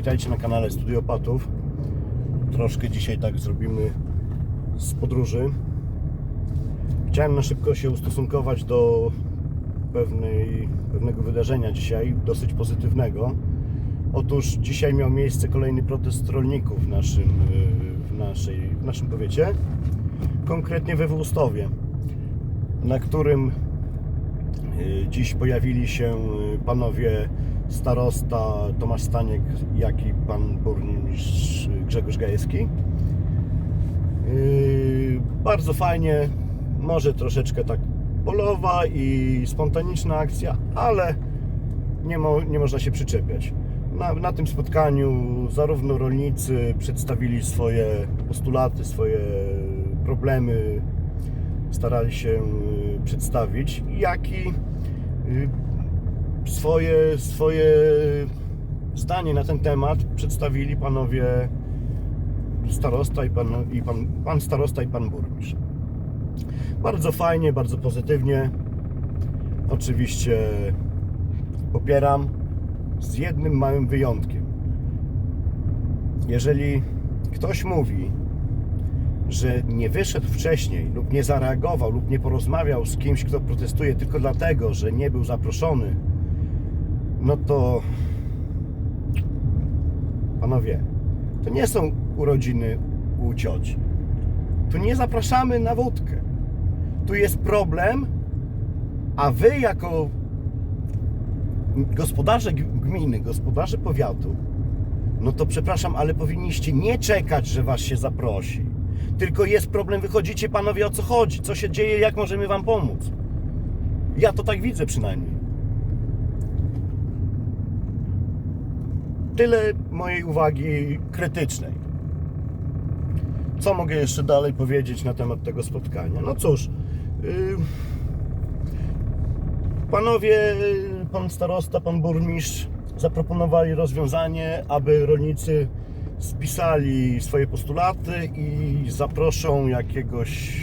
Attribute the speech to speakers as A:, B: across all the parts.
A: Witajcie na kanale Studiopatów. Troszkę dzisiaj tak zrobimy z podróży. Chciałem na szybko się ustosunkować do pewnej, pewnego wydarzenia dzisiaj, dosyć pozytywnego. Otóż dzisiaj miał miejsce kolejny protest rolników w naszym, w naszej, w naszym powiecie, konkretnie we Włostowie, na którym y, dziś pojawili się y, panowie starosta Tomasz Staniek, jak i pan burmistrz Grzegorz Gajewski. Yy, Bardzo fajnie, może troszeczkę tak polowa i spontaniczna akcja, ale nie, mo, nie można się przyczepiać. Na, na tym spotkaniu zarówno rolnicy przedstawili swoje postulaty, swoje problemy, starali się yy, przedstawić, jak i yy, swoje, swoje zdanie na ten temat przedstawili panowie starosta i pan, i pan, pan starosta i pan burmistrz. Bardzo fajnie, bardzo pozytywnie. Oczywiście popieram z jednym małym wyjątkiem. Jeżeli ktoś mówi, że nie wyszedł wcześniej lub nie zareagował lub nie porozmawiał z kimś, kto protestuje tylko dlatego, że nie był zaproszony, no to panowie, to nie są urodziny u cioci. Tu nie zapraszamy na wódkę. Tu jest problem, a wy jako gospodarze gminy, gospodarze powiatu, no to przepraszam, ale powinniście nie czekać, że was się zaprosi. Tylko jest problem, wychodzicie panowie o co chodzi, co się dzieje, jak możemy wam pomóc. Ja to tak widzę przynajmniej. Tyle mojej uwagi krytycznej. Co mogę jeszcze dalej powiedzieć na temat tego spotkania? No cóż, yy, panowie, yy, pan starosta, pan burmistrz zaproponowali rozwiązanie, aby rolnicy spisali swoje postulaty i zaproszą jakiegoś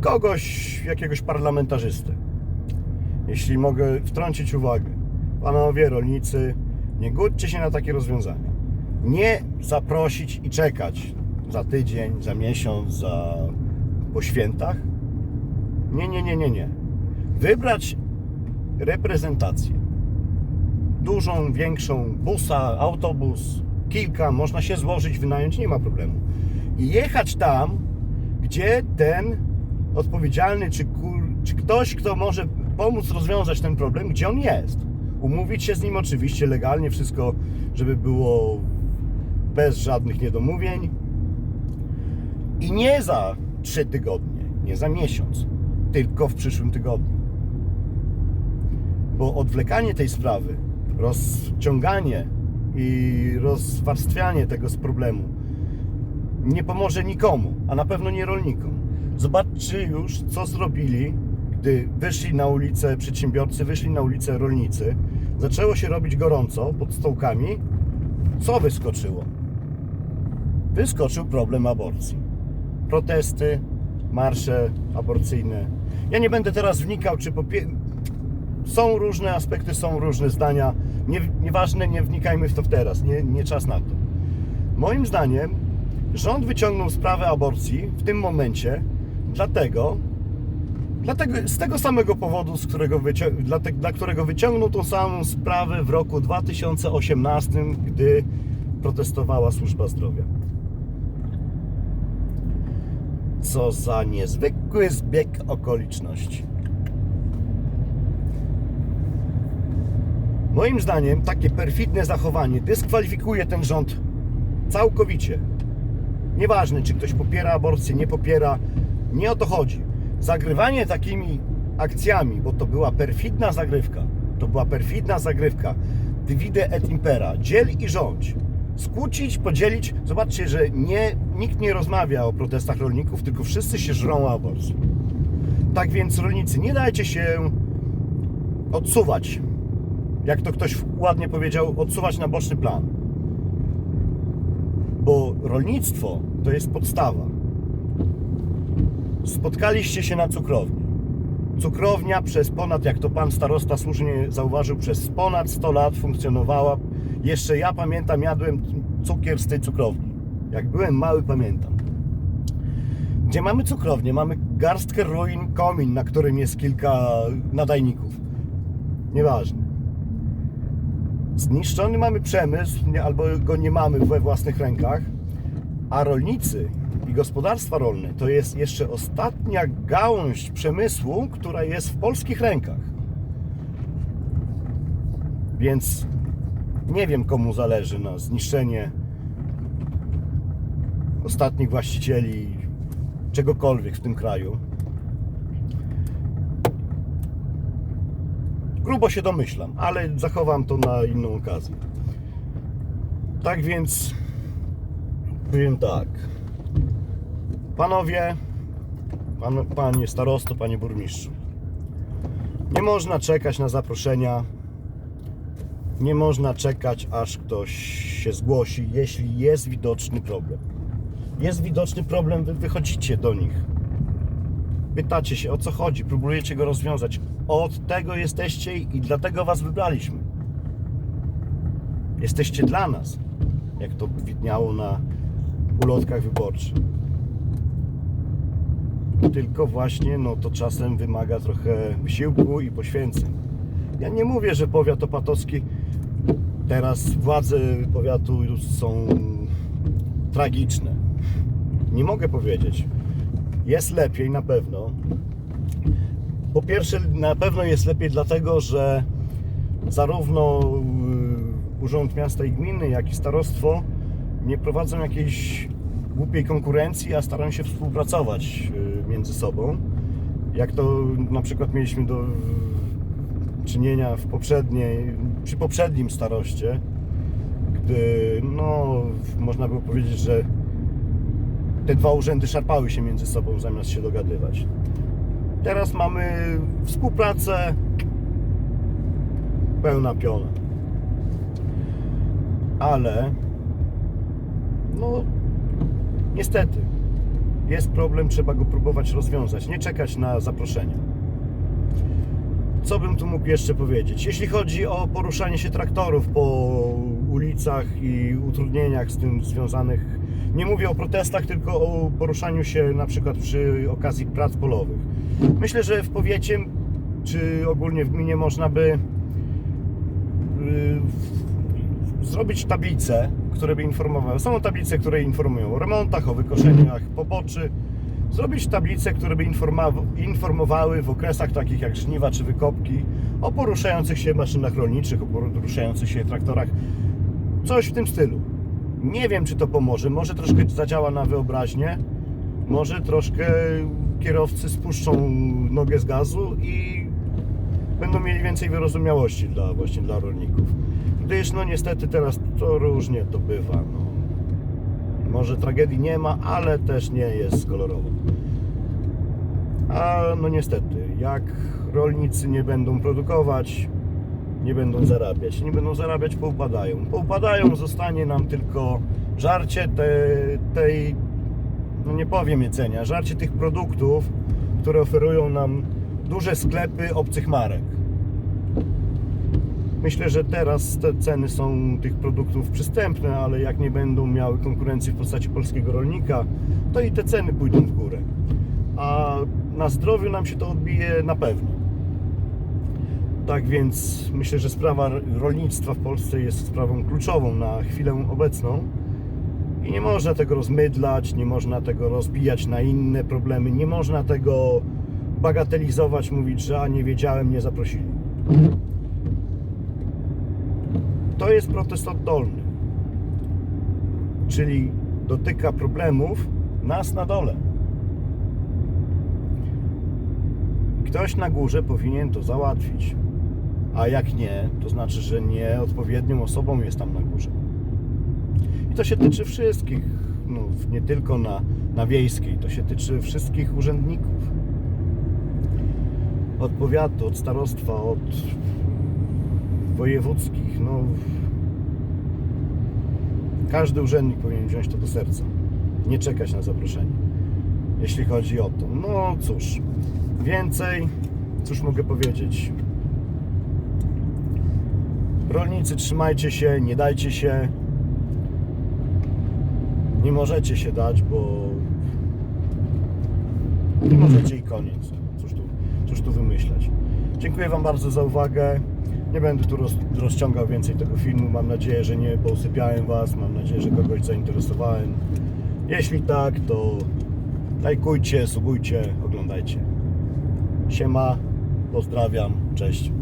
A: kogoś, jakiegoś parlamentarzystę. Jeśli mogę wtrącić uwagę, panowie rolnicy, nie gódźcie się na takie rozwiązania. Nie zaprosić i czekać za tydzień, za miesiąc, za po świętach. Nie, nie, nie, nie, nie. Wybrać reprezentację. Dużą, większą, busa, autobus, kilka, można się złożyć, wynająć, nie ma problemu. I jechać tam, gdzie ten odpowiedzialny, czy, czy ktoś, kto może pomóc rozwiązać ten problem, gdzie on jest. Umówić się z nim oczywiście legalnie, wszystko, żeby było bez żadnych niedomówień. I nie za trzy tygodnie, nie za miesiąc, tylko w przyszłym tygodniu. Bo odwlekanie tej sprawy, rozciąganie i rozwarstwianie tego z problemu nie pomoże nikomu, a na pewno nie rolnikom. Zobaczcie już, co zrobili, gdy wyszli na ulicę przedsiębiorcy, wyszli na ulicę rolnicy. Zaczęło się robić gorąco pod stołkami. Co wyskoczyło? Wyskoczył problem aborcji. Protesty, marsze aborcyjne. Ja nie będę teraz wnikał, czy popie... są różne aspekty, są różne zdania. Nie, nieważne, nie wnikajmy w to teraz, nie, nie czas na to. Moim zdaniem rząd wyciągnął sprawę aborcji w tym momencie dlatego, dlatego z tego samego powodu, z którego dla, te... dla którego wyciągnął tą samą sprawę w roku 2018, gdy protestowała służba zdrowia. Co za niezwykły zbieg okoliczności. Moim zdaniem takie perfidne zachowanie dyskwalifikuje ten rząd całkowicie. Nieważne, czy ktoś popiera aborcję, nie popiera, nie o to chodzi. Zagrywanie takimi akcjami, bo to była perfidna zagrywka, to była perfidna zagrywka, divide et impera, dziel i rządź. Skłócić, podzielić. Zobaczcie, że nie, nikt nie rozmawia o protestach rolników, tylko wszyscy się żrą o aborcji. Tak więc rolnicy, nie dajcie się odsuwać. Jak to ktoś ładnie powiedział, odsuwać na boczny plan. Bo rolnictwo to jest podstawa. Spotkaliście się na cukrowni. Cukrownia przez ponad, jak to pan starosta słusznie zauważył, przez ponad 100 lat funkcjonowała Jeszcze ja pamiętam, jadłem cukier z tej cukrowni. Jak byłem mały, pamiętam. Gdzie mamy cukrownię, mamy garstkę ruin komin, na którym jest kilka nadajników. Nieważne. Zniszczony mamy przemysł, albo go nie mamy we własnych rękach, a rolnicy gospodarstwa rolne to jest jeszcze ostatnia gałąź przemysłu, która jest w polskich rękach. Więc nie wiem, komu zależy na zniszczenie ostatnich właścicieli czegokolwiek w tym kraju. Grubo się domyślam, ale zachowam to na inną okazję. Tak więc powiem tak. Panowie, pan, panie starosto, panie burmistrzu. Nie można czekać na zaproszenia. Nie można czekać, aż ktoś się zgłosi, jeśli jest widoczny problem. Jest widoczny problem, wy wychodzicie do nich. Pytacie się o co chodzi, próbujecie go rozwiązać. Od tego jesteście i dlatego was wybraliśmy. Jesteście dla nas, jak to widniało na ulotkach wyborczych. Tylko właśnie no to czasem wymaga trochę wysiłku i poświęceń. Ja nie mówię, że powiat opatowski teraz władze powiatu są tragiczne. Nie mogę powiedzieć. Jest lepiej na pewno. Po pierwsze, na pewno jest lepiej dlatego, że zarówno y, Urząd Miasta i Gminy, jak i Starostwo nie prowadzą jakiejś głupiej konkurencji, a starają się współpracować y, między sobą. Jak to na przykład mieliśmy do czynienia w poprzedniej, przy poprzednim staroście, gdy no, można było powiedzieć, że te dwa urzędy szarpały się między sobą zamiast się dogadywać. Teraz mamy współpracę pełna piona. Ale no niestety jest problem, trzeba go próbować rozwiązać, nie czekać na zaproszenia. Co bym tu mógł jeszcze powiedzieć? Jeśli chodzi o poruszanie się traktorów po ulicach i utrudnieniach z tym związanych, nie mówię o protestach, tylko o poruszaniu się na przykład przy okazji prac polowych. Myślę, że w powiecie czy ogólnie w gminie można by yy, zrobić tablice, które by informowały. Są tablice, które informują o remontach, o wykoszeniach poboczy. Zrobić tablice, które by informowały w okresach takich jak żniwa czy wykopki o poruszających się maszynach rolniczych, o poruszających się traktorach. Coś w tym stylu. Nie wiem, czy to pomoże. Może troszkę zadziała na wyobraźnię. Może troszkę kierowcy spuszczą nogę z gazu i będą mieli więcej wyrozumiałości dla właśnie dla rolników. Gdyż no niestety teraz to różnie to bywa. No. Może tragedii nie ma, ale też nie jest kolorowo. A no niestety, jak rolnicy nie będą produkować, nie będą zarabiać. Nie będą zarabiać, poupadają. Poupadają, zostanie nam tylko żarcie te, tej, no nie powiem jedzenia, żarcie tych produktów, które oferują nam duże sklepy obcych marek. Myślę, że teraz te ceny są tych produktów przystępne, ale jak nie będą miały konkurencji w postaci polskiego rolnika, to i te ceny pójdą w górę. A na zdrowiu nam się to odbije na pewno. Tak więc myślę, że sprawa rolnictwa w Polsce jest sprawą kluczową na chwilę obecną i nie można tego rozmydlać, nie można tego rozbijać na inne problemy, nie można tego bagatelizować, mówić, że a nie wiedziałem, nie zaprosili. To jest protest oddolny, czyli dotyka problemów nas na dole. Ktoś na górze powinien to załatwić. A jak nie, to znaczy, że nie odpowiednią osobą jest tam na górze. I to się tyczy wszystkich, no, nie tylko na, na wiejskiej, to się tyczy wszystkich urzędników. Od powiatu, od starostwa, od wojewódzkich, no każdy urzędnik powinien wziąć to do serca. Nie czekać na zaproszenie. Jeśli chodzi o to. No cóż, więcej, cóż mogę powiedzieć? Rolnicy, trzymajcie się, nie dajcie się. Nie możecie się dać, bo nie możecie i koniec. Cóż tu, cóż tu wymyślać. Dziękuję Wam bardzo za uwagę. Nie będę tu roz, rozciągał więcej tego filmu. Mam nadzieję, że nie pousypiałem Was. Mam nadzieję, że kogoś zainteresowałem. Jeśli tak, to lajkujcie, subujcie, oglądajcie. Siema, pozdrawiam, cześć.